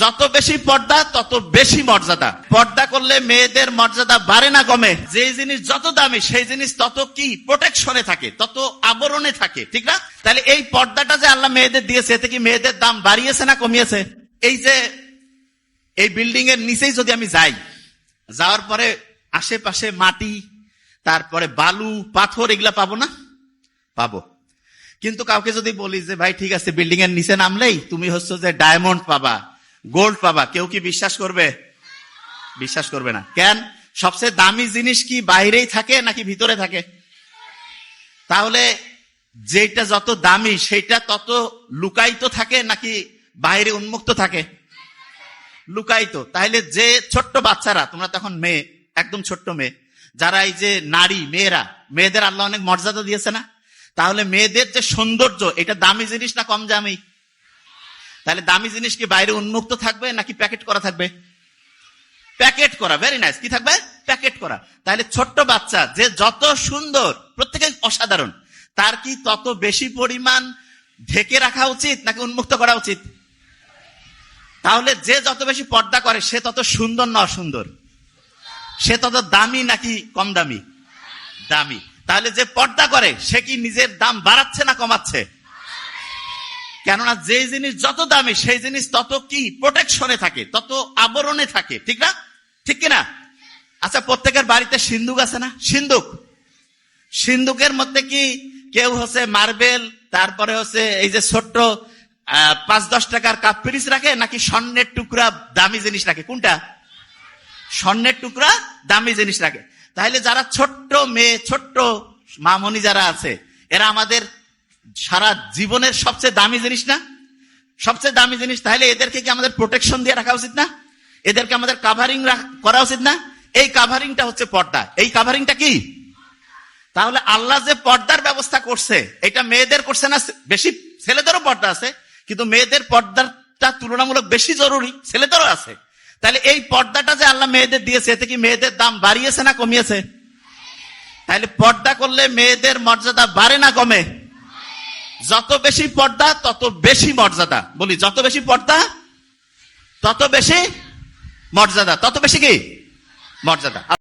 যত বেশি পর্দা, তত বেশি মর্যাদা। পর্দা করলে মেয়েদের মর্যাদা বাড়ে না কমে। যে জিনিস যত দামি, সেই জিনিস তত কি? প্রোটেকশনে থাকে, তত আবরণে থাকে, ঠিক না? তাহলে এই পর্দাটা যে আল্লাহ মেয়েদের দিয়েছে, এতে কি মেয়েদের দাম বাড়িয়েছে না কমিয়েছে? এই যে, এই বিল্ডিং এর নিচেই যদি আমি যাই, যাওয়ার পরে আশেপাশে মাটি, তারপরে বালু, পাথর, এগুলা পাবো না? পাবো। কিন্তু কাউকে যদি বলি যে, ভাই, ঠিক আছে বিল্ডিং এর নিচে নামলেই তুমি হচ্ছে যে ডায়মন্ড পাবা। গোল্ড পাবা। কেউ কি বিশ্বাস করবে? বিশ্বাস করবে না। কেন? সবচেয়ে দামি জিনিস কি বাইরেই থাকে নাকি ভিতরে থাকে? তাহলে যেটা যত দামি সেটা তত লুকায়িত থাকে নাকি বাইরে উন্মুক্ত থাকে? লুকায়িত। তাহলে যে ছোট্ট বাচ্চারা, তোমরা তখন মেয়ে, একদম ছোট্ট মেয়ে, যারা এই যে নারী, মেয়েরা, মেয়েদের আল্লাহ অনেক মর্যাদা দিয়েছে না? তাহলে মেয়েদের যে সৌন্দর্য, এটা দামি জিনিস না কম দামি? তাহলে দামি জিনিস কি বাইরে উন্মুক্ত থাকবে নাকি প্যাকেট করা থাকবে? প্যাকেট করা ভেরি নাইস কি থাকবে? প্যাকেট করা। তাহলে ছোট্ট বাচ্চা যে যত সুন্দর প্রত্যেকে অসাধারণ, তার কি তত বেশি পরিমাণ ঢেকে রাখা উচিত নাকি উন্মুক্ত করা উচিত? তাহলে যে যত বেশি পর্দা করে, সে তত সুন্দর না অসুন্দর? সে তত দামি নাকি কম দামি? দামি। তাহলে যে পর্দা করে, সে কি নিজের দাম বাড়াচ্ছে না কমাচ্ছে? কেননা যে জিনিস যত দামি, সেই জিনিস তত কি? প্রোটেকশনে থাকে, তত আবরণে থাকে, ঠিক না? ঠিক কিনা? আচ্ছা প্রত্যেকের বাড়িতে সিন্ধুক আছে না? সিন্ধুক সিন্ধুকের মধ্যে কি কেউ হচ্ছে মার্বেল, তারপরে হচ্ছে এই যে ছোট্ট পাঁচ দশ টাকার কাপ পিরিচ রাখে, নাকি স্বর্ণের টুকরা দামি জিনিস রাখে? কোনটা? স্বর্ণের টুকরা দামি জিনিস রাখে। তাহলে যারা ছোট্ট মেয়ে, ছোট্ট মামনি যারা আছে, এরা আমাদের সারা জীবনের সবচেয়ে দামি জিনিস না? সবচেয়ে দামি জিনিস তাহলে এদেরকে কি আমাদের প্রোটেকশন দিয়ে রাখা উচিত না? এদেরকে আমাদের কাভারিং করা উচিত না? এই কাভারিংটা হচ্ছে পর্দা। এই কাভারিংটা কি? তাহলে আল্লাহ যে পর্দার ব্যবস্থা করছে, এটা মেয়েদের করছে না? বেশি ছেলেদেরও পর্দা আছে, কিন্তু মেয়েদের পর্দাটা তুলনামূলক বেশি জরুরি, ছেলেদেরও আছে। তাহলে এই পর্দাটা যে আল্লাহ মেয়েদের দিয়েছে, এতে কি মেয়েদের দাম বাড়িয়েছে না কমিয়েছে? তাহলে পর্দা করলে মেয়েদের মর্যাদা বাড়ে না কমে? যত বেশি পর্দা, তত বেশি মর্যাদা। বলি, যত বেশি পর্দা, তত বেশি মর্যাদা। তত বেশি কি? মর্যাদা।